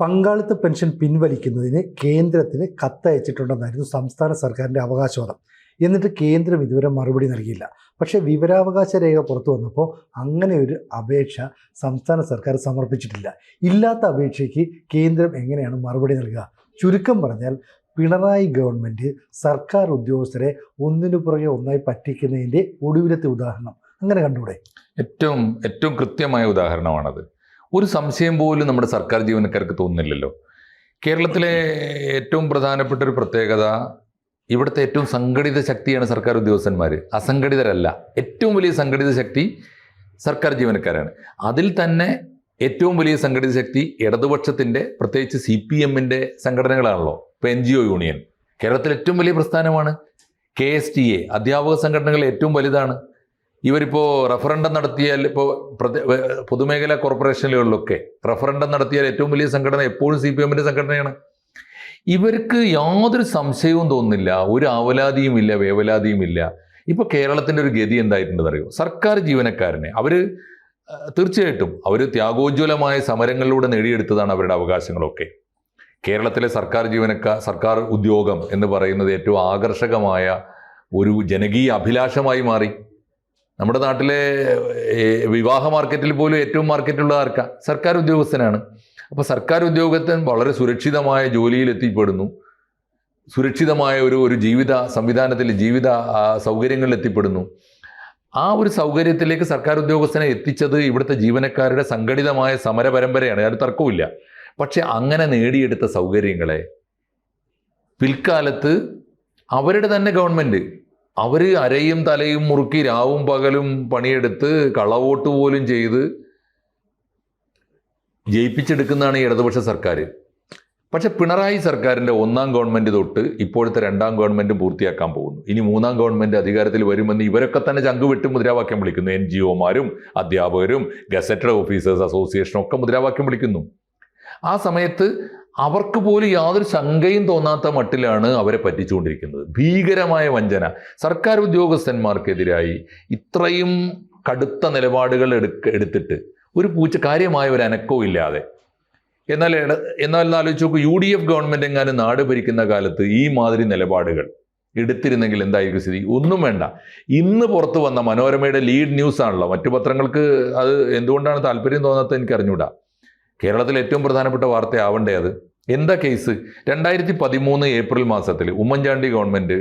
പങ്കാളിത്ത പെൻഷൻ പിൻവലിക്കുന്നതിന് കേന്ദ്രത്തിന് കത്തയച്ചിട്ടുണ്ടെന്നായിരുന്നു സംസ്ഥാന സർക്കാരിന്റെ അവകാശവാദം. എന്നിട്ട് കേന്ദ്രം ഇതുവരെ മറുപടി നൽകിയില്ല. പക്ഷേ വിവരാവകാശ രേഖ പുറത്തു വന്നപ്പോൾ അങ്ങനെ ഒരു അപേക്ഷ സംസ്ഥാന സർക്കാർ സമർപ്പിച്ചിട്ടില്ല. ഇല്ലാത്ത അപേക്ഷയ്ക്ക് കേന്ദ്രം എങ്ങനെയാണ് മറുപടി നൽകുക? ചുരുക്കം പറഞ്ഞാൽ പിണറായി ഗവൺമെന്റ് സർക്കാർ ഉദ്യോഗസ്ഥരെ ഒന്നിനു പുറകെ ഒന്നായി പറ്റിക്കുന്നതിന്റെ ഒടുവിലത്തെ ഉദാഹരണം. അങ്ങനെ കണ്ടുകൂടെ ഏറ്റവും ഏറ്റവും കൃത്യമായ ഉദാഹരണമാണത്. ഒരു സംശയം പോലും നമ്മുടെ സർക്കാർ ജീവനക്കാർക്ക് തോന്നുന്നില്ലല്ലോ. കേരളത്തിലെ ഏറ്റവും പ്രധാനപ്പെട്ട ഒരു പ്രത്യേകത ഇവിടുത്തെ ഏറ്റവും സംഘടിത ശക്തിയാണ് സർക്കാർ ഉദ്യോഗസ്ഥന്മാർ അസംഘടിതരല്ല. ഏറ്റവും വലിയ സംഘടിത ശക്തി സർക്കാർ ജീവനക്കാരാണ്. അതിൽ തന്നെ ഏറ്റവും വലിയ സംഘടിത ശക്തി ഇടതുപക്ഷത്തിന്റെ പ്രത്യേകിച്ച് സി പി എമ്മിന്റെ സംഘടനകളാണല്ലോ. ഇപ്പോൾ എൻ ജി ഒ യൂണിയൻ. കേരളത്തിലെ ഏറ്റവും വലിയ പ്രസ്ഥാനമാണ് കെ എസ് ടി എ. അധ്യാപക സംഘടനകൾ ഏറ്റവും വലുതാണ്. ഇവരിപ്പോൾ റഫറൻഡം നടത്തിയാൽ ഇപ്പോൾ പൊതുമേഖലാ കോർപ്പറേഷനുകളിലൊക്കെ റഫറൻഡം നടത്തിയാൽ ഏറ്റവും വലിയ സംഘടന എപ്പോഴും സി പി എമ്മിന്റെ സംഘടനയാണ്. ഇവർക്ക് യാതൊരു സംശയവും തോന്നുന്നില്ല ഒരു അവലാതിയും ഇല്ല വേവലാതിയും ഇല്ല. ഇപ്പോൾ കേരളത്തിന്റെ ഒരു ഗതി എന്തായിട്ടുണ്ടെന്ന് അറിയോ സർക്കാർ ജീവനക്കാരനെ അവർ തീർച്ചയായിട്ടും അവർ ത്യാഗോജ്വലമായ സമരങ്ങളിലൂടെ നേടിയെടുത്തതാണ് അവരുടെ അവകാശങ്ങളൊക്കെ. കേരളത്തിലെ സർക്കാർ ജീവനക്കാർ സർക്കാർ ഉദ്യോഗം എന്ന് പറയുന്നത് ഏറ്റവും ആകർഷകമായ ഒരു ജനകീയ അഭിലാഷമായി മാറി. നമ്മുടെ നാട്ടിലെ വിവാഹ മാർക്കറ്റിൽ പോലും ഏറ്റവും മാർക്കറ്റുള്ള ആർക്കാ? സർക്കാർ ഉദ്യോഗസ്ഥനാണ്. അപ്പോൾ സർക്കാർ ഉദ്യോഗസ്ഥൻ വളരെ സുരക്ഷിതമായ ജോലിയിൽ എത്തിപ്പെടുന്നു. സുരക്ഷിതമായ ഒരു ഒരു ജീവിത സംവിധാനത്തിൽ ജീവിത സൗകര്യങ്ങളിൽ എത്തിപ്പെടുന്നു. ആ ഒരു സൗകര്യത്തിലേക്ക് സർക്കാർ ഉദ്യോഗസ്ഥനെ എത്തിച്ചത് ഇവിടുത്തെ ജീവനക്കാരുടെ സംഘടിതമായ സമര പരമ്പരയാണ് അത് തർക്കമില്ല പക്ഷെ അങ്ങനെ നേടിയെടുത്ത സൗകര്യങ്ങളെ പിൽക്കാലത്ത് അവരുടെ തന്നെ ഗവൺമെന്റ് അവർ അരയും തലയും മുറുക്കി രാവും പകലും പണിയെടുത്ത് കളവോട്ട് പോലും ചെയ്ത് ജയിപ്പിച്ചെടുക്കുന്നതാണ് ഈ ഇടതുപക്ഷ സർക്കാർ പക്ഷെ പിണറായി സർക്കാരിന്റെ ഒന്നാം ഗവൺമെന്റ് തൊട്ട് ഇപ്പോഴത്തെ രണ്ടാം ഗവൺമെന്റ് പൂർത്തിയാക്കാൻ പോകുന്നു. ഇനി മൂന്നാം ഗവൺമെന്റ് അധികാരത്തിൽ വരുമെന്ന് ഇവരൊക്കെ തന്നെ ചങ്കുവെട്ട് മുദ്രാവാക്യം വിളിക്കുന്നു. എൻ ജി ഒമാരും അധ്യാപകരും ഗസറ്റഡ് ഓഫീസേഴ്സ് അസോസിയേഷനും ഒക്കെ മുദ്രാവാക്യം വിളിക്കുന്നു. ആ സമയത്ത് അവർക്ക് പോലും യാതൊരു ശങ്കയും തോന്നാത്ത മട്ടിലാണ് അവരെ പറ്റിച്ചുകൊണ്ടിരിക്കുന്നത്. ഭീകരമായ വഞ്ചന. സർക്കാർ ഉദ്യോഗസ്ഥന്മാർക്കെതിരായി ഇത്രയും കടുത്ത നിലപാടുകൾ എടുക്ക എടുത്തിട്ട് ഒരു പൂച്ച കാര്യമായ ഒരു അനക്കവും ഇല്ലാതെ. എന്നാൽ എന്നാൽ ആലോചിച്ച് നോക്കൂ യു ഡി എഫ് ഗവൺമെന്റ് എങ്ങാനും നാട് ഭരിക്കുന്ന കാലത്ത് ഈ മാതിരി നിലപാടുകൾ എടുത്തിരുന്നെങ്കിൽ എന്തായിരിക്കും സ്ഥിതി? ഒന്നും വേണ്ട. ഇന്ന് പുറത്തു വന്ന മനോരമയുടെ ലീഡ് ന്യൂസ് ആണല്ലോ മറ്റു പത്രങ്ങൾക്ക് അത് എന്തുകൊണ്ടാണ് താല്പര്യം തോന്നാത്തത് എനിക്ക് കേരളത്തിലെ ഏറ്റവും പ്രധാനപ്പെട്ട വാർത്തയാവണ്ടേ അത്? എന്താ കേസ്? രണ്ടായിരത്തി പതിമൂന്ന് ഏപ്രിൽ മാസത്തിൽ ഉമ്മൻചാണ്ടി ഗവൺമെന്റ്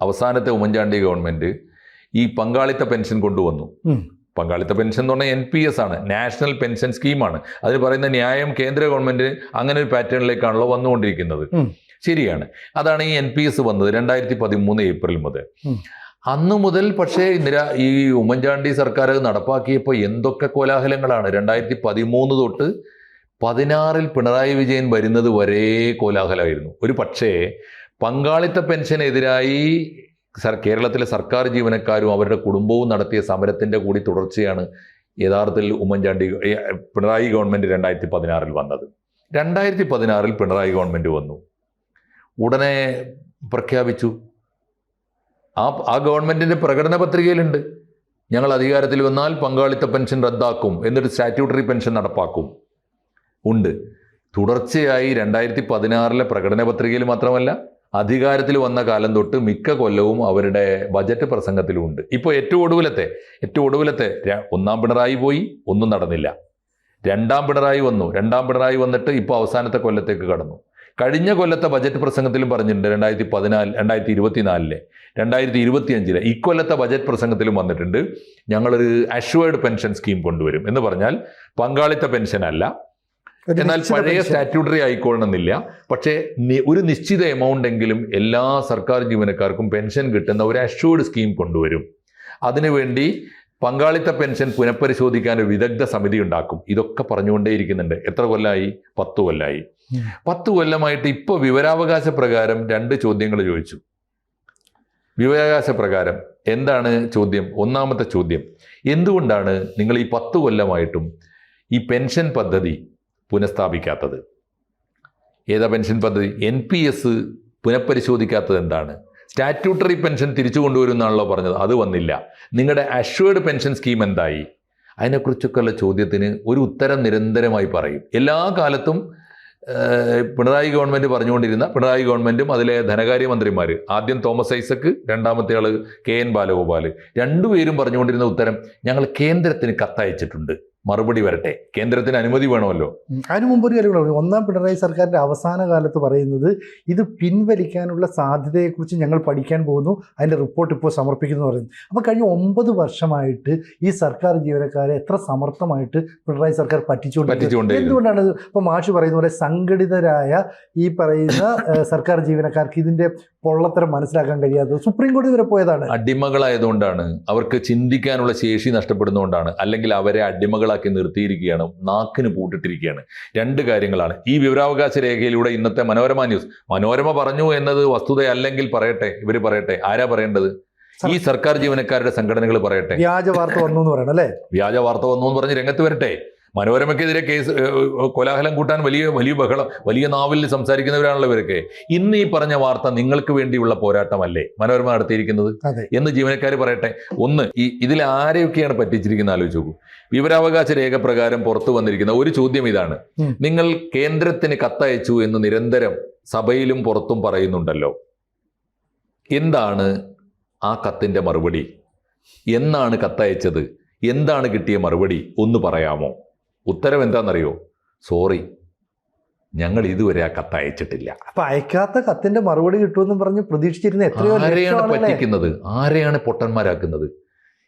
അവസാനത്തെ ഉമ്മൻചാണ്ടി ഗവൺമെന്റ് ഈ പങ്കാളിത്ത പെൻഷൻ കൊണ്ടുവന്നു. പങ്കാളിത്ത പെൻഷൻ എന്ന് പറഞ്ഞാൽ എൻ പി എസ് ആണ്. നാഷണൽ പെൻഷൻ സ്കീമാണ് അതിൽ പറയുന്ന ന്യായം കേന്ദ്ര ഗവൺമെന്റ് അങ്ങനെ ഒരു പാറ്റേണിലേക്കാണല്ലോ വന്നുകൊണ്ടിരിക്കുന്നത്. ശരിയാണ്. അതാണ് ഈ എൻ പി എസ് വന്നത് രണ്ടായിരത്തി പതിമൂന്ന് ഏപ്രിൽ മുതൽ. അന്ന് മുതൽ പക്ഷേ ഇന്ദിര ഈ ഉമ്മൻചാണ്ടി സർക്കാർ നടപ്പാക്കിയപ്പോൾ എന്തൊക്കെ കോലാഹലങ്ങളാണ്? രണ്ടായിരത്തി പതിമൂന്ന് തൊട്ട് പതിനാറിൽ പിണറായി വിജയൻ വരുന്നത് വരെ കോലാഹലമായിരുന്നു. ഒരു പക്ഷേ പങ്കാളിത്ത പെൻഷനെതിരായി സർ കേരളത്തിലെ സർക്കാർ ജീവനക്കാരും അവരുടെ കുടുംബവും നടത്തിയ സമരത്തിന്റെ കൂടി തുടർച്ചയാണ് യഥാർത്ഥത്തിൽ ഉമ്മൻചാണ്ടി പിണറായി ഗവൺമെന്റ് രണ്ടായിരത്തി പതിനാറിൽ വന്നത്. രണ്ടായിരത്തി പതിനാറിൽ പിണറായി ഗവൺമെന്റ് വന്നു. ഉടനെ പ്രഖ്യാപിച്ചു. ആ ആ ഗവൺമെന്റിന്റെ പ്രകടന പത്രികയിലുണ്ട്. ഞങ്ങൾ അധികാരത്തിൽ വന്നാൽ പങ്കാളിത്ത പെൻഷൻ റദ്ദാക്കും എന്നിട്ട് സ്റ്റാറ്റ്യൂട്ടറി പെൻഷൻ നടപ്പാക്കും. ഉണ്ട്. തുടർച്ചയായി രണ്ടായിരത്തി പതിനാറിലെ പ്രകടന പത്രികയിൽ മാത്രമല്ല അധികാരത്തിൽ വന്ന കാലം തൊട്ട് മിക്ക കൊല്ലവും അവരുടെ ബജറ്റ് പ്രസംഗത്തിലും ഉണ്ട് ഇപ്പോൾ ഏറ്റവും ഒടുവിലത്തെ ഏറ്റവും ഒടുവിലത്തെ ഒന്നാം പിണറായി പോയി ഒന്നും നടന്നില്ല. രണ്ടാം പിണറായി വന്നു. രണ്ടാം പിണറായി വന്നിട്ട് ഇപ്പോൾ അവസാനത്തെ കൊല്ലത്തേക്ക് കടന്നു. കഴിഞ്ഞ കൊല്ലത്തെ ബജറ്റ് പ്രസംഗത്തിലും പറഞ്ഞിട്ടുണ്ട് രണ്ടായിരത്തി പതിനാല് രണ്ടായിരത്തി ഇരുപത്തിനാലിലെ രണ്ടായിരത്തി ഇരുപത്തി അഞ്ചിലെ ഇക്കൊല്ലത്തെ ബജറ്റ് പ്രസംഗത്തിലും വന്നിട്ടുണ്ട്. ഞങ്ങളൊരു അഷ്വേർഡ് പെൻഷൻ സ്കീം കൊണ്ടുവരും എന്ന് പറഞ്ഞാൽ പങ്കാളിത്ത പെൻഷൻ അല്ല. എന്നാൽ പഴയ സ്റ്റാറ്റ്യൂട്ടറി ആയിക്കൊള്ളണമെന്നില്ല. പക്ഷേ ഒരു നിശ്ചിത എമൗണ്ട് എങ്കിലും എല്ലാ സർക്കാർ ജീവനക്കാർക്കും പെൻഷൻ കിട്ടുന്ന ഒരു അഷ്വേർഡ് സ്കീം കൊണ്ടുവരും. അതിനുവേണ്ടി പങ്കാളിത്ത പെൻഷൻ പുനഃപരിശോധിക്കാൻ ഒരു വിദഗ്ധ സമിതി ഉണ്ടാക്കും. ഇതൊക്കെ പറഞ്ഞുകൊണ്ടേയിരിക്കുന്നുണ്ട്. എത്ര കൊല്ലമായി പത്ത് കൊല്ലമായി. പത്ത് കൊല്ലമായിട്ട് ഇപ്പോൾ വിവരാവകാശ പ്രകാരം രണ്ട് ചോദ്യങ്ങൾ ചോദിച്ചു. വിവരാവകാശ പ്രകാരം എന്താണ് ചോദ്യം? ഒന്നാമത്തെ ചോദ്യം എന്തുകൊണ്ടാണ് നിങ്ങൾ ഈ പത്ത് കൊല്ലമായിട്ടും ഈ പെൻഷൻ പദ്ധതി പുനഃസ്ഥാപിക്കാത്തത്? ഏതാ പെൻഷൻ പദ്ധതി? എൻ പി എസ് പുനഃപരിശോധിക്കാത്തത് എന്താണ്? സ്റ്റാറ്റ്യൂട്ടറി പെൻഷൻ തിരിച്ചു കൊണ്ടുവരുമെന്നാണല്ലോ പറഞ്ഞത് അത് വന്നില്ല. നിങ്ങളുടെ അഷ്വേർഡ് പെൻഷൻ സ്കീം എന്തായി? അതിനെക്കുറിച്ചൊക്കെയുള്ള ചോദ്യത്തിന് ഒരു ഉത്തരം നിരന്തരമായി പറയും. എല്ലാ കാലത്തും പിണറായി ഗവൺമെന്റ് പറഞ്ഞുകൊണ്ടിരുന്ന പിണറായി ഗവൺമെന്റും അതിലെ ധനകാര്യമന്ത്രിമാർ ആദ്യം തോമസ് ഐസക്ക് രണ്ടാമത്തെ ആൾ കെ എൻ ബാലഗോപാൽ രണ്ടുപേരും പറഞ്ഞുകൊണ്ടിരുന്ന ഉത്തരം ഞങ്ങൾ കേന്ദ്രത്തിന് കത്തയച്ചിട്ടുണ്ട്. മറുപടി വരട്ടെ കേന്ദ്രത്തിന് അനുമതി വേണമല്ലോ. അതിനു മുമ്പ് ഒരു കാര്യം കൂടെ. ഒന്നാം പിണറായി സർക്കാരിന്റെ അവസാന കാലത്ത് പറയുന്നത് ഇത് പിൻവലിക്കാനുള്ള സാധ്യതയെക്കുറിച്ച് ഞങ്ങൾ പഠിക്കാൻ പോകുന്നു അതിന്റെ റിപ്പോർട്ട് ഇപ്പോൾ സമർപ്പിക്കുന്നു പറയുന്നു അപ്പോൾ കഴിഞ്ഞ ഒമ്പത് വർഷമായിട്ട് ഈ സർക്കാർ ജീവനക്കാരെ എത്ര സമർത്ഥമായിട്ട് പിണറായി സർക്കാർ പറ്റിച്ചുകൊണ്ട് എന്തുകൊണ്ടാണ് ഇപ്പോൾ മാഷ് പറയുന്ന പോലെ സംഘടിതരായ ഈ പറയുന്ന സർക്കാർ ജീവനക്കാർക്ക് ഇതിന്റെ പൊള്ളത്തരം മനസ്സിലാക്കാൻ കഴിയാത്തത് സുപ്രീം കോടതി വരെ പോയതാണ്. അടിമകളായതുകൊണ്ടാണ്. അവർക്ക് ചിന്തിക്കാനുള്ള ശേഷി നഷ്ടപ്പെടുന്നതുകൊണ്ടാണ്. അല്ലെങ്കിൽ അവരെ അടിമകളാക്കി നിർത്തിയിരിക്കുകയാണ്. നാക്കിന് പൂട്ടിട്ടിരിക്കുകയാണ്. രണ്ട് കാര്യങ്ങളാണ്. ഈ വിവരാവകാശ രേഖയിലൂടെ ഇന്നത്തെ മനോരമ ന്യൂസ്. മനോരമ പറഞ്ഞു എന്നത് വസ്തുതയല്ലെങ്കിൽ പറയട്ടെ. ഇവർ പറയട്ടെ. ആരാ പറയേണ്ടത്? ഈ സർക്കാർ ജീവനക്കാരുടെ സംഘടനകൾ പറയട്ടെ. വ്യാജ വാർത്ത വന്നു എന്ന് പറയണം അല്ലേ? വ്യാജ വാർത്ത വന്നു എന്ന് പറഞ്ഞ് രംഗത്ത് വരട്ടെ. മനോരമയ്ക്കെതിരെ കേസ് കോലാഹലം കൂട്ടാൻ വലിയ വലിയ ബഹളം വലിയ നാവിൽ സംസാരിക്കുന്നവരാണല്ലോ ഇവരൊക്കെ. ഇന്ന് ഈ പറഞ്ഞ വാർത്ത നിങ്ങൾക്ക് വേണ്ടിയുള്ള പോരാട്ടമല്ലേ മനോരമ നടത്തിയിരിക്കുന്നത്? എന്ന് ജീവനക്കാർ പറയട്ടെ. ഒന്ന് ഈ ഇതിൽ ആരെയൊക്കെയാണ് പറ്റിച്ചിരിക്കുന്ന ആലോചിച്ച് നോക്കൂ. വിവരാവകാശ രേഖ പ്രകാരം പുറത്തു വന്നിരിക്കുന്ന ഒരു ചോദ്യം ഇതാണ്. നിങ്ങൾ കേന്ദ്രത്തിന് കത്തയച്ചു എന്ന് നിരന്തരം സഭയിലും പുറത്തും പറയുന്നുണ്ടല്ലോ. എന്താണ് ആ കത്തിന്റെ മറുപടി? എന്നാണ് കത്തയച്ചത്. എന്താണ് കിട്ടിയ മറുപടി? ഒന്ന് പറയാമോ? ഉത്തരം എന്താണെന്നറിയോ സോറി ഞങ്ങൾ ഇതുവരെ ആ കത്ത് അയച്ചിട്ടില്ല. അപ്പൊ അയക്കാത്ത കത്തിന്റെ മറുപടി കിട്ടുമെന്ന് പറഞ്ഞ് പ്രതീക്ഷിച്ചിരുന്ന എത്രയോ ആരെയാണ് പറ്റിക്കുന്നത്? ആരെയാണ് പൊട്ടന്മാരാക്കുന്നത്?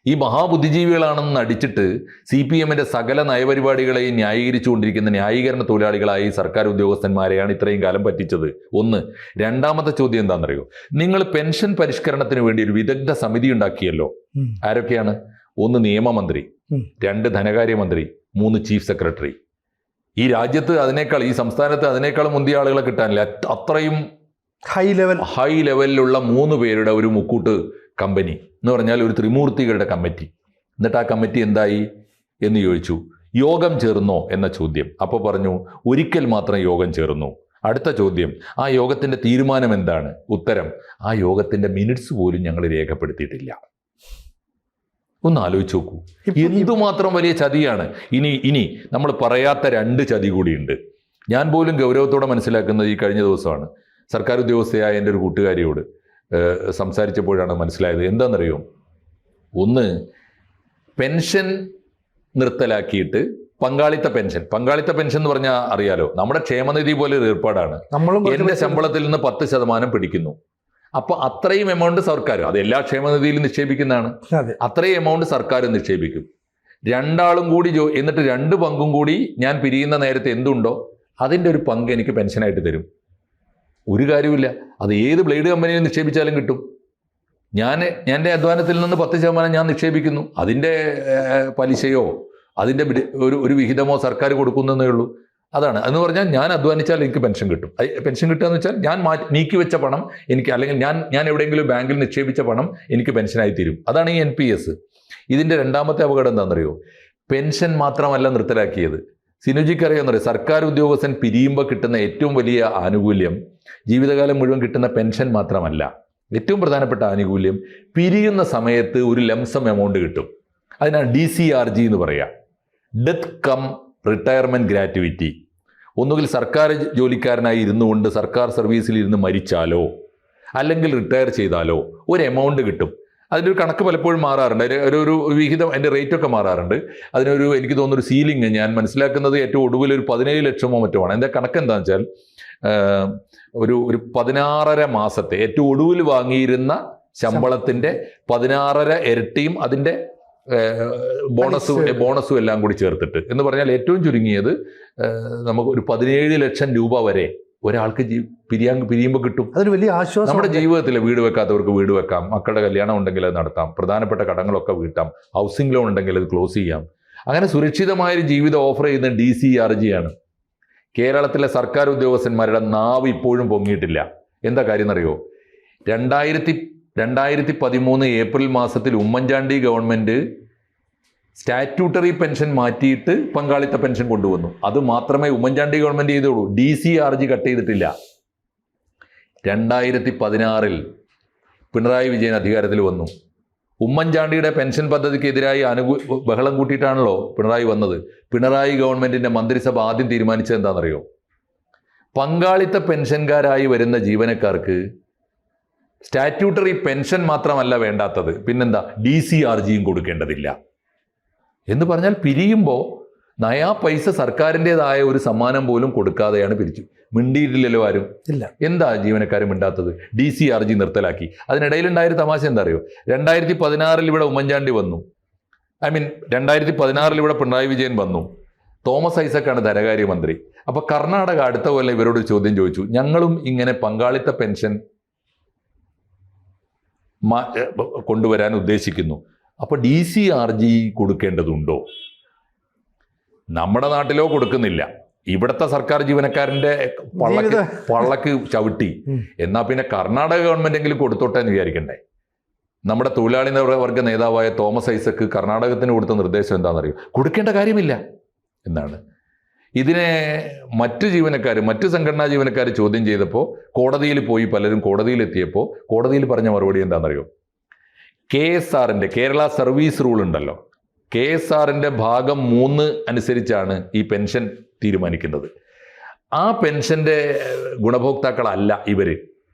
ഈ മഹാബുദ്ധിജീവികളാണെന്ന് അടിച്ചിട്ട് സി പി എമ്മിന്റെ സകല നയപരിപാടികളെയും ന്യായീകരിച്ചുകൊണ്ടിരിക്കുന്ന ന്യായീകരണ തൊഴിലാളികളായി സർക്കാർ ഉദ്യോഗസ്ഥന്മാരെയാണ് ഇത്രയും കാലം പറ്റിച്ചത്. ഒന്ന് രണ്ടാമത്തെ ചോദ്യം എന്താണെന്നറിയോ നിങ്ങൾ പെൻഷൻ പരിഷ്കരണത്തിന് വേണ്ടി ഒരു വിദഗ്ധ സമിതി ഉണ്ടാക്കിയല്ലോ. ആരൊക്കെയാണ്? ഒന്ന് നിയമമന്ത്രി. രണ്ട് ധനകാര്യമന്ത്രി. മൂന്ന് ചീഫ് സെക്രട്ടറി. ഈ രാജ്യത്ത് അതിനേക്കാൾ ഈ സംസ്ഥാനത്ത് അതിനേക്കാൾ മുന്തിയ ആളുകളെ കിട്ടാനില്ല. അത്രയും ഹൈ ലെവൽ ഹൈ ലെവലിലുള്ള മൂന്ന് പേരുടെ ഒരു മുക്കൂട്ട് കമ്പനി എന്ന് പറഞ്ഞാൽ ഒരു ത്രിമൂർത്തികളുടെ കമ്മിറ്റി. എന്നിട്ട് ആ കമ്മിറ്റി എന്തായി എന്ന് ചോദിച്ചു. യോഗം ചേർന്നോ എന്ന ചോദ്യം. അപ്പോൾ പറഞ്ഞു ഒരിക്കൽ മാത്രം യോഗം ചേർന്നു. അടുത്ത ചോദ്യം ആ യോഗത്തിന്റെ തീരുമാനം എന്താണ്? ഉത്തരം ആ യോഗത്തിന്റെ മിനിറ്റ്സ് പോലും ഞങ്ങൾ രേഖപ്പെടുത്തിയിട്ടില്ല. ഒന്ന് ആലോചിച്ച് നോക്കൂ എന്തുമാത്രം വലിയ ചതിയാണ്? ഇനി ഇനി നമ്മൾ പറയാത്ത രണ്ട് ചതി കൂടിയുണ്ട്. ഞാൻ പോലും ഗൗരവത്തോടെ മനസ്സിലാക്കുന്നത് ഈ കഴിഞ്ഞ ദിവസമാണ്. സർക്കാർ ഉദ്യോഗസ്ഥയായ എന്റെ ഒരു കൂട്ടുകാരിയോട് സംസാരിച്ചപ്പോഴാണ് മനസ്സിലായത്. എന്താണെന്നറിയോ? ഒന്ന് പെൻഷൻ നിർത്തലാക്കിയിട്ട് പങ്കാളിത്ത പെൻഷൻ. പങ്കാളിത്ത പെൻഷൻ എന്ന് പറഞ്ഞാൽ അറിയാലോ നമ്മുടെ ക്ഷേമനിധി പോലെ ഒരു ഏർപ്പാടാണ്. എന്റെ ശമ്പളത്തിൽ നിന്ന് പത്ത് ശതമാനം പിടിക്കുന്നു. അപ്പൊ അത്രയും എമൗണ്ട് സർക്കാർ അത് എല്ലാ ക്ഷേമനിധിയിലും നിക്ഷേപിക്കുന്നതാണ്. അതെ. അത്രയും എമൗണ്ട് സർക്കാർ നിക്ഷേപിക്കും. രണ്ടാളും കൂടി ജോ എന്നിട്ട് രണ്ട് പങ്കും കൂടി ഞാൻ പിരിയുന്ന നേരത്തെ എന്തുണ്ടോ അതിന്റെ ഒരു പങ്ക് എനിക്ക് പെൻഷനായിട്ട് തരും. ഒരു കാര്യമില്ല അത് ഏത് ബ്ലേഡ് കമ്പനിയിൽ നിക്ഷേപിച്ചാലും കിട്ടും. ഞാൻ എന്റെ അധ്വാനത്തിൽ നിന്ന് പത്ത് ശതമാനം ഞാൻ നിക്ഷേപിക്കുന്നു. അതിന്റെ പലിശയോ അതിന്റെ ഒരു ഒരു വിഹിതമോ സർക്കാർ കൊടുക്കുന്നതേ ഉള്ളൂ. അതാണ്. എന്ന് പറഞ്ഞാൽ ഞാൻ അധ്വാനിച്ചാൽ എനിക്ക് പെൻഷൻ കിട്ടും. പെൻഷൻ കിട്ടുക എന്ന് വെച്ചാൽ ഞാൻ നീക്കി വെച്ച പണം എനിക്ക് അല്ലെങ്കിൽ ഞാൻ ഞാൻ എവിടെയെങ്കിലും ബാങ്കിൽ നിക്ഷേപിച്ച പണം എനിക്ക് പെൻഷനായി തീരും. അതാണ് ഈ എൻ പി എസ് ഇതിന്റെ രണ്ടാമത്തെ അപകടം എന്താണെന്നറിയോ? പെൻഷൻ മാത്രമല്ല നിർത്തലാക്കിയത്. സിനുജിക്ക് അറിയാമെന്നറിയോ സർക്കാർ ഉദ്യോഗസ്ഥൻ പിരിയുമ്പോൾ കിട്ടുന്ന ഏറ്റവും വലിയ ആനുകൂല്യം ജീവിതകാലം മുഴുവൻ കിട്ടുന്ന പെൻഷൻ മാത്രമല്ല. ഏറ്റവും പ്രധാനപ്പെട്ട ആനുകൂല്യം പിരിയുന്ന സമയത്ത് ഒരു ലംസം എമൗണ്ട് കിട്ടും. അതിനാണ് ഡി സി ആർ ജി എന്ന് പറയുക ഡെത്ത് കം റിട്ടയർമെന്റ് ഗ്രാറ്റുവിറ്റി ഒന്നുകിൽ സർക്കാർ ജോലിക്കാരനായി ഇരുന്നു കൊണ്ട് സർക്കാർ സർവീസിൽ ഇരുന്ന് മരിച്ചാലോ? അല്ലെങ്കിൽ റിട്ടയർ ചെയ്താലോ? ഒരു എമൗണ്ട് കിട്ടും. അതിന്റെ ഒരു കണക്ക് പലപ്പോഴും മാറാറുണ്ട്. അതിന് ഒരു ഒരു വിഹിതം അതിന്റെ റേറ്റ് ഒക്കെ മാറാറുണ്ട്. അതിനൊരു എനിക്ക് തോന്നുന്നു ഒരു സീലിംഗ് ഞാൻ മനസ്സിലാക്കുന്നത് ഏറ്റവും ഒടുവിൽ ഒരു പതിനേഴ് ലക്ഷമോ മറ്റോ ആണ്. എന്റെ കണക്ക് എന്താണെന്ന് വെച്ചാൽ ഒരു ഒരു പതിനാറര മാസത്തെ ഏറ്റവും ഒടുവിൽ വാങ്ങിയിരുന്ന ശമ്പളത്തിന്റെ പതിനാറര ഇരട്ടിയും അതിന്റെ ബോണസും. ബോണസും എല്ലാം കൂടി ചേർത്തിട്ട്. എന്ന് പറഞ്ഞാൽ ഏറ്റവും ചുരുങ്ങിയത് നമുക്ക് ഒരു പതിനേഴ് ലക്ഷം രൂപ വരെ ഒരാൾക്ക് പിരിയാ പിരിയാൻ പിരിയുമ്പോൾ കിട്ടും. അതൊരു വലിയ ആശ്വാസം നമ്മുടെ ജീവിതത്തിൽ വീട് വെക്കാത്തവർക്ക് വീട് വെക്കാം. മക്കളുടെ കല്യാണം ഉണ്ടെങ്കിൽ അത് നടത്താം. പ്രധാനപ്പെട്ട കടങ്ങളൊക്കെ വീട്ടാം. ഹൗസിംഗ് ലോൺ ഉണ്ടെങ്കിൽ അത് ക്ലോസ് ചെയ്യാം. അങ്ങനെ സുരക്ഷിതമായൊരു ജീവിതം ഓഫർ ചെയ്യുന്ന ഡി സി ആർ ജി ആണ്. കേരളത്തിലെ സർക്കാർ ഉദ്യോഗസ്ഥന്മാരുടെ നാവ് ഇപ്പോഴും പൊങ്ങിയിട്ടില്ല. എന്താ കാര്യം എന്നറിയോ രണ്ടായിരത്തി രണ്ടായിരത്തി പതിമൂന്ന് ഏപ്രിൽ മാസത്തിൽ ഉമ്മൻചാണ്ടി ഗവൺമെന്റ് സ്റ്റാറ്റ്യൂട്ടറി പെൻഷൻ മാറ്റിയിട്ട് പങ്കാളിത്ത പെൻഷൻ കൊണ്ടുവന്നു. അത് മാത്രമേ ഉമ്മൻചാണ്ടി ഗവൺമെന്റ് ചെയ്തുള്ളൂ. D C R G cut ചെയ്തിട്ടില്ല. രണ്ടായിരത്തി പതിനാറിൽ പിണറായി വിജയൻ അധികാരത്തിൽ വന്നു. ഉമ്മൻചാണ്ടിയുടെ പെൻഷൻ പദ്ധതിക്കെതിരായി അനുകൂ ബഹളം കൂട്ടിയിട്ടാണല്ലോ പിണറായി വന്നത്. പിണറായി ഗവൺമെന്റിന്റെ മന്ത്രിസഭ ആദ്യം തീരുമാനിച്ചത് എന്താണെന്നറിയോ? പങ്കാളിത്ത പെൻഷൻകാരായി വരുന്ന ജീവനക്കാർക്ക് സ്റ്റാറ്റ്യൂട്ടറി പെൻഷൻ മാത്രമല്ല വേണ്ടാത്തത്. പിന്നെന്താ? ഡി സി ആർ ജിയും കൊടുക്കേണ്ടതില്ല. എന്ന് പറഞ്ഞാൽ പിരിയുമ്പോൾ നയാ പൈസ സർക്കാരിന്റെതായ ഒരു സമ്മാനം പോലും കൊടുക്കാതെയാണ് പിരിച്ചു. മിണ്ടിയിട്ടില്ലല്ലോ ആരും. ഇല്ല. എന്താ ജീവനക്കാരും മിണ്ടാത്തത്? ഡി സി ആർ ജി നിർത്തലാക്കി. അതിനിടയിലുണ്ടായൊരു തമാശ എന്താ അറിയോ രണ്ടായിരത്തി പതിനാറിൽ ഇവിടെ ഉമ്മൻചാണ്ടി വന്നു. ഐ മീൻ രണ്ടായിരത്തി പതിനാറിൽ ഇവിടെ പിണറായി വിജയൻ വന്നു. തോമസ് ഐസക്കാണ് ധനകാര്യമന്ത്രി. അപ്പോൾ കർണാടക അടുത്ത പോലെ ഇവരോട് ചോദ്യം ചോദിച്ചു. ഞങ്ങളും ഇങ്ങനെ പങ്കാളിത്ത പെൻഷൻ കൊണ്ടുവരാൻ ഉദ്ദേശിക്കുന്നു. അപ്പോൾ ഡി സി ആർ ജി കൊടുക്കേണ്ടതുണ്ടോ? നമ്മുടെ നാട്ടിലോ കൊടുക്കുന്നില്ല. ഇവിടുത്തെ സർക്കാർ ജീവനക്കാരന്റെ പള്ളക്ക് പള്ളക്ക് ചവിട്ടി. എന്നാൽ എന്നാ പിന്നെ കർണാടക ഗവൺമെന്റ് എങ്കിലും കൊടുത്തോട്ടെ എന്ന് വിചാരിക്കണ്ടേ? നമ്മുടെ തൊഴിലാളി വർഗ നേതാവായ തോമസ് ഐസക്ക് കർണാടകത്തിന് കൊടുത്ത നിർദ്ദേശം എന്താണെന്നറിയോ? കൊടുക്കേണ്ട കാര്യമില്ല എന്നാണ്. ഇതിനെ മറ്റ് ജീവനക്കാർ മറ്റ് സംഘടനാ ജീവനക്കാർ ചോദ്യം ചെയ്തപ്പോൾ കോടതിയിൽ പോയി പലരും കോടതിയിലെത്തിയപ്പോൾ കോടതിയിൽ പറഞ്ഞ മറുപടി എന്താണെന്നറിയോ? കെ എസ് ആറിന്റെ കേരള സർവീസ് റൂൾ ഉണ്ടല്ലോ കെ എസ് ആറിന്റെ ഭാഗം മൂന്ന് അനുസരിച്ചാണ് ഈ പെൻഷൻ തീരുമാനിക്കുന്നത്. ആ പെൻഷന്റെ ഗുണഭോക്താക്കളല്ല ഇവർ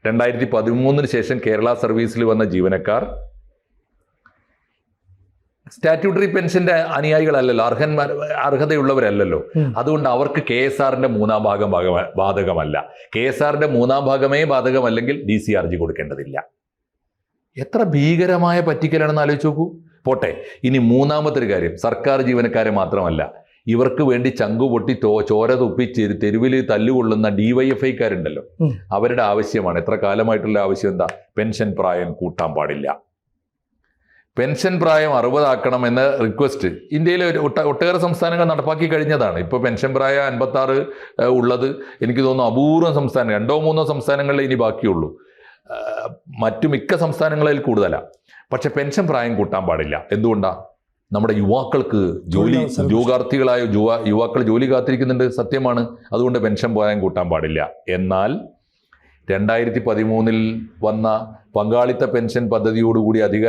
രണ്ടായിരത്തി പതിമൂന്നിന് ശേഷം കേരള സർവീസിൽ വന്ന ജീവനക്കാർ സ്റ്റാറ്റ്യൂട്ടറി പെൻഷന്റെ അനുയായികളല്ലല്ലോ അർഹന്മാർ അർഹതയുള്ളവരല്ലല്ലോ. അതുകൊണ്ട് അവർക്ക് കെ എസ് ആറിന്റെ മൂന്നാം ഭാഗം ബാധകമല്ല. കെ എസ് ആറിന്റെ മൂന്നാം ഭാഗമേ ബാധകമല്ലെങ്കിൽ ഡി സി ആർജി കൊടുക്കേണ്ടതില്ല. എത്ര ഭീകരമായ പറ്റിക്കലാണെന്ന് ആലോചിച്ച് നോക്കൂ. പോട്ടെ ഇനി മൂന്നാമത്തെ ഒരു കാര്യം. സർക്കാർ ജീവനക്കാരെ മാത്രമല്ല ഇവർക്ക് വേണ്ടി ചങ്കുപൊട്ടി തോ ചോര തുപ്പിച്ച് തെരുവിൽ തല്ലുകൊള്ളുന്ന ഡിവൈഎഫ്ഐക്കാരുണ്ടല്ലോ അവരുടെ ആവശ്യമാണ്. എത്ര കാലമായിട്ടുള്ള ആവശ്യം എന്താ? പെൻഷൻ പ്രായം കൂട്ടാൻ പാടില്ല. പെൻഷൻ പ്രായം അറുപതാക്കണം എന്ന റിക്വസ്റ്റ് ഇന്ത്യയിലെ ഒരു ഒട്ട ഒട്ടേറെ സംസ്ഥാനങ്ങൾ നടപ്പാക്കി കഴിഞ്ഞതാണ്. ഇപ്പോൾ പെൻഷൻ പ്രായം അൻപത്താറ് ഉള്ളത്. എനിക്ക് തോന്നുന്നു അപൂർവം സംസ്ഥാനം രണ്ടോ മൂന്നോ സംസ്ഥാനങ്ങളിലേ ഇനി ബാക്കിയുള്ളൂ. മറ്റു മിക്ക സംസ്ഥാനങ്ങളിൽ കൂടുതലാണ് പക്ഷെ പെൻഷൻ പ്രായം കൂട്ടാൻ പാടില്ല. എന്തുകൊണ്ടാണ് നമ്മുടെ യുവാക്കൾക്ക് ജോലി ഉദ്യോഗാർത്ഥികളായ യുവ യുവാക്കൾ ജോലി കാത്തിരിക്കുന്നുണ്ട് സത്യമാണ്. അതുകൊണ്ട് പെൻഷൻ പ്രായം കൂട്ടാൻ പാടില്ല. എന്നാൽ രണ്ടായിരത്തി പതിമൂന്നിൽ വന്ന പങ്കാളിത്ത പെൻഷൻ പദ്ധതിയോടുകൂടി അധിക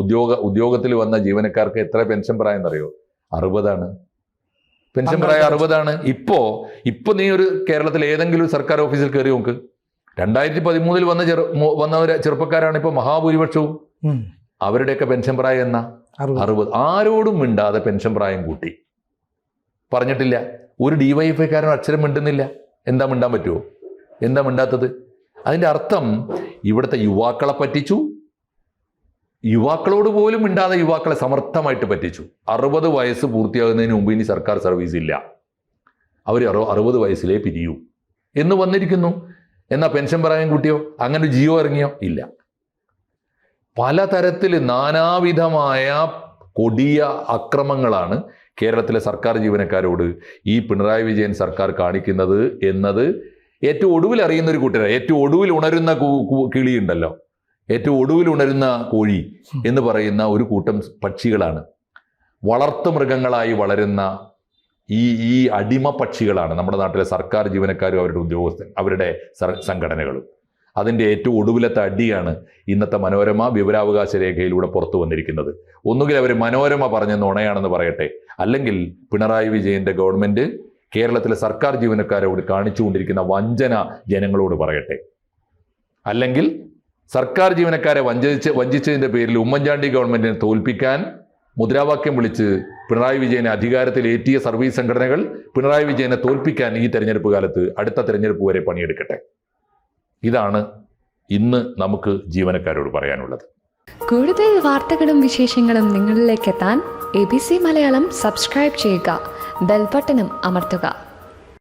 ഉദ്യോഗ ഉദ്യോഗത്തിൽ വന്ന ജീവനക്കാർക്ക് എത്ര പെൻഷൻ പ്രായം എന്നറിയോ? അറുപതാണ്. പെൻഷൻ പ്രായം അറുപതാണ്. ഇപ്പോ ഇപ്പൊ നീ ഒരു കേരളത്തിൽ ഏതെങ്കിലും ഒരു സർക്കാർ ഓഫീസിൽ കയറി നോക്ക്. രണ്ടായിരത്തി പതിമൂന്നിൽ വന്ന ചെറു വന്നവരെ ചെറുപ്പക്കാരാണ് ഇപ്പോൾ മഹാഭൂരിപക്ഷവും. അവരുടെയൊക്കെ പെൻഷൻ പ്രായം എന്ന? അറുപത്. ആരോടും മിണ്ടാതെ പെൻഷൻ പ്രായം കൂട്ടി. പറഞ്ഞിട്ടില്ല. ഒരു ഡിവൈഎഫ്ഐക്കാരൻ അക്ഷരം മിണ്ടുന്നില്ല. എന്താ മിണ്ടാൻ പറ്റുമോ എന്താ മിണ്ടാത്തത്? അതിന്റെ അർത്ഥം ഇവിടുത്തെ യുവാക്കളെ പറ്റിച്ചു. യുവാക്കളോട് പോലും മിണ്ടാതെ യുവാക്കളെ സമർത്ഥമായിട്ട് പറ്റിച്ചു. അറുപത് വയസ്സ് പൂർത്തിയാകുന്നതിന് മുമ്പ് ഇനി സർക്കാർ സർവീസ് ഇല്ല. അവർ അറു അറുപത് വയസ്സിലേ പിരിയൂ. എന്ന് വന്നിരിക്കുന്നു. എന്നാ പെൻഷൻ പ്രായം കൂട്ടിയോ? അങ്ങനെ ജിയോ ഇറങ്ങിയോ? ഇല്ല. പലതരത്തിൽ നാനാവിധമായ കൊടിയ അക്രമങ്ങളാണ് കേരളത്തിലെ സർക്കാർ ജീവനക്കാരോട് ഈ പിണറായി വിജയൻ സർക്കാർ കാണിക്കുന്നത് എന്നത് ഏറ്റവും ഒടുവിൽ അറിയുന്ന ഒരു കൂട്ടരാണ് ഏറ്റവും ഒടുവിൽ ഉണരുന്ന കിളിയുണ്ടല്ലോ. ഏറ്റവും ഒടുവിൽ ഉണരുന്ന കോഴി എന്ന് പറയുന്ന ഒരു കൂട്ടം പക്ഷികളാണ്. വളർത്തു മൃഗങ്ങളായി വളരുന്ന ഈ ഈ അടിമ പക്ഷികളാണ് നമ്മുടെ നാട്ടിലെ സർക്കാർ ജീവനക്കാരും അവരുടെ ഉദ്യോഗസ്ഥൻ അവരുടെ സംഘടനകളും. അതിന്റെ ഏറ്റവും ഒടുവിലത്തെ അടിയാണ് ഇന്നത്തെ മനോരമ വിവരാവകാശ രേഖയിലൂടെ പുറത്തു വന്നിരിക്കുന്നത്. ഒന്നുകിൽ അവർ മനോരമ പറഞ്ഞ നുണയാണെന്ന് പറയട്ടെ അല്ലെങ്കിൽ പിണറായി വിജയന്റെ ഗവൺമെന്റ് കേരളത്തിലെ സർക്കാർ ജീവനക്കാരോട് കാണിച്ചുകൊണ്ടിരിക്കുന്ന വഞ്ചന ജനങ്ങളോട് പറയട്ടെ. അല്ലെങ്കിൽ സർക്കാർ ജീവനക്കാരെ വഞ്ചിച്ച് വഞ്ചിച്ചതിന്റെ പേരിൽ ഉമ്മൻചാണ്ടി ഗവൺമെന്റിനെ തോൽപ്പിക്കാൻ മുദ്രാവാക്യം വിളിച്ച് പിണറായി വിജയനെ അധികാരത്തിൽ ഏറ്റിയ സർവീസ് സംഘടനകൾ പിണറായി വിജയനെ തോൽപ്പിക്കാൻ ഈ തെരഞ്ഞെടുപ്പ് കാലത്ത് അടുത്ത തെരഞ്ഞെടുപ്പ് വരെ പണിയെടുക്കട്ടെ. ഇതാണ് ഇന്ന് നമുക്ക് ജീവനക്കാരോട് പറയാനുള്ളത്. കൂടുതൽ വാർത്തകളും വിശേഷങ്ങളും നിങ്ങളിലേക്ക് എത്താൻ A B C Malayalam subscribe ചെയ്യുക. ബെൽബട്ടനും അമർത്തുക.